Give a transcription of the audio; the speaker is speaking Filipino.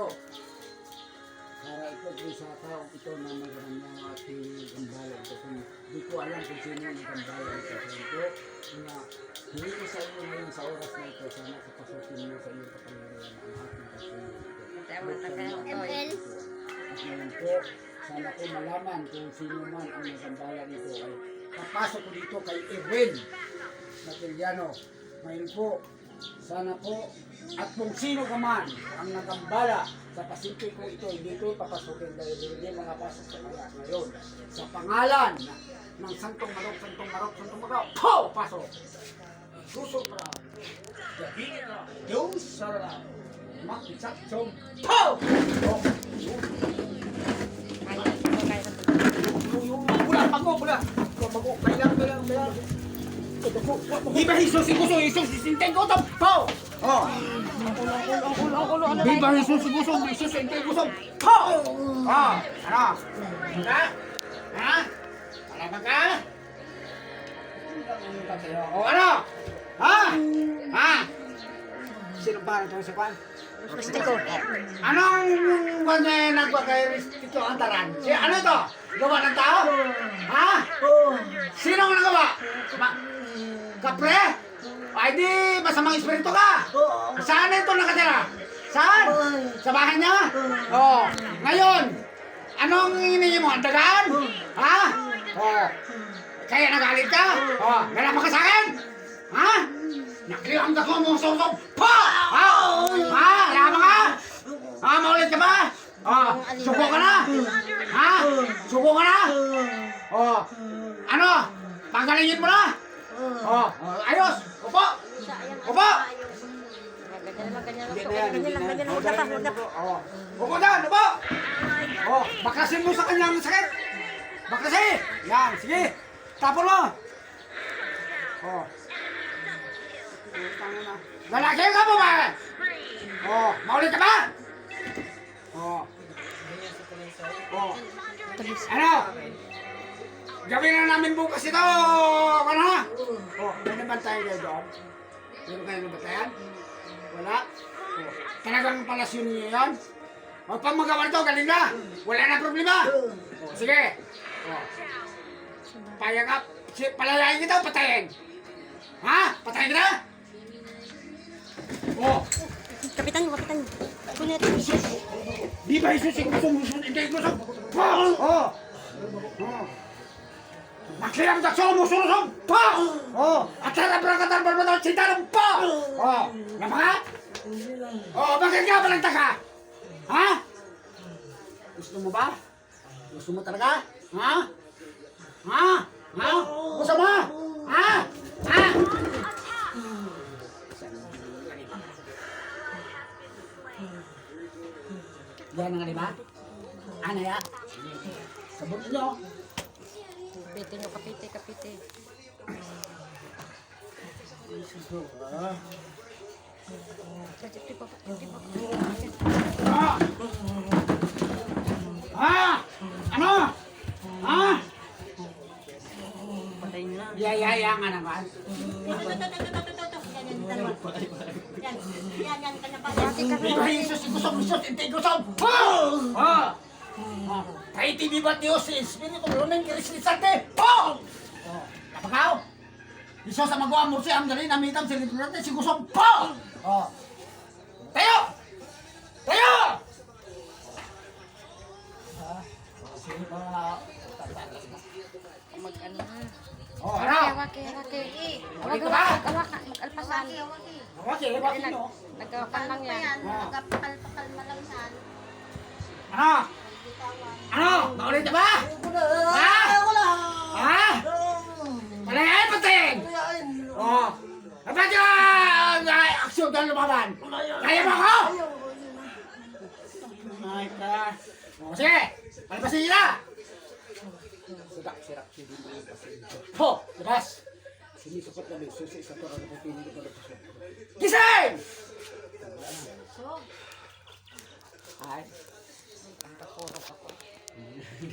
ito. Para ito po sa tao ito na magaram ng ating gambala. Ito kung di ko alam kung sino yung gambala ito. So ito, na hindi ko sa iyo ngayon sa oras na ito, sana kapasukin mo sa iyong kapangyarihan ang ating kasunod ito. Tama, tagal, At ngayon po, sana ko malaman kung sino man ang nagambala nito ay papasok ko dito kay Erwin Matiliano. Ngayon po, sana po, at kung sino ka man ang nagambala sa Pasipiko ito, hindi ko papasukin dahil hindi mga pasok sa mga ngayon. Sa pangalan ng Santong Marok, Santong Marok, Santong Marok, po! Pasok! Susok na! Jahingin na! Diyos sarala! Makisak chong po! Oh. Yung bula, bago, bula. Bago, kailangan, kailangan, kailangan. Ito Viva Jesus, ikuso, Jesus, sinteng ko to, po! Oh! Viva Jesus, ikuso, Jesus, sinteng ko to, po! Oh, ano? Ha? Ha? Wala ka ka? Oh, ano? Ha? Ha? Sino ba ito sa kwan? Gusto ko. Anong kanya nagpagay-restito ang taran? Si ano to? Gawa ng tao? Ha? Sino ang nagawa? Ma Kapre? Ay di, masamang espiritu ka? Saan ito nakatira? Saan? Sa bahay niya? Oh. Ngayon, anong hiningi mo? Ang dagaan? Ha? Oh. Kaya nagalit ka? Oh. Nalaman ka sa akin? Ha? Nakiyang ka ko mo sa usap. Pa! Ha? Ha? Laman ka? Ha? Maulit ka ba? Oh. Suko ka na? Ha? Suko ka na? Oh. Ano? Pagalingin mo na? Oh. oh. Ayos. Upo. Upo. Ganyan lang, ganyan lang. Huwag na pa, huwag na pa. Oh. Oh, bakasin mo sa kanyang sakit. Bakasin. Yan, sige. Tapon mo. Oh. Lalaki ka po ba? Oh, maulit ka ba? Oh. Oh. Ano? Gawin na namin bukas ito. Ano? Oh, may nabantayan kayo doon? Meron kayo nabantayan? Wala? Oh, talagang palasyon niyo yan? O, pag magawa nito, galing na. Wala na problema. O, sige. O. Payag ka. Si- Palalayin kita o patayin? Ha? Patayin kita? O. Kapitan kapitan mo. Kunit. Di ba si gusto mo hindi gusto? Pa! O. O. Makliang takso mo sunusong pa! O. At sarap lang katar barbatal cinta ng pa! O. Nama ka? O, bakit ka palang taka? Ha? Gusto mo ba? Gusto mo talaga? Ha? Ha? Ha? Gusto mo? Ha? Ha? Yan ang lima? Ano ya? Sabon nyo. Kapite nyo, ito pa. Ah! Ah! Ano? Ha? Patay na. Yayaya nga naman. Dati ka Ito ay Jesus, gusto mo Jesus, hindi gusto. Oh! Oh! Kahit hindi ba Diyos si Espiritu, luneng kirislisante. Oh! Oh! Napakaw? Iso sa magawa mo siya, ang galing namitam si natin, si Gusong. Po! Oh! Tayo! Tayo! Ah, sino ba? Mag-ano na. Oh, Waki, ano? waki, waki. Waki Wag ka ba? yan. Lang yan. Ano? Ano? Naulit ka ba? Ha? Ha? Wala yan, pating! Oh! Dapat yung uh, aksyon doon lumaban! Kaya mo ako? Ay ka! Sige! Palabasin nyo na! Sidak, sidak, sidak. Ho! Labas! Sinisukot na may susi sa torang na pinig ko na Gising! Ay. ちょっと待って。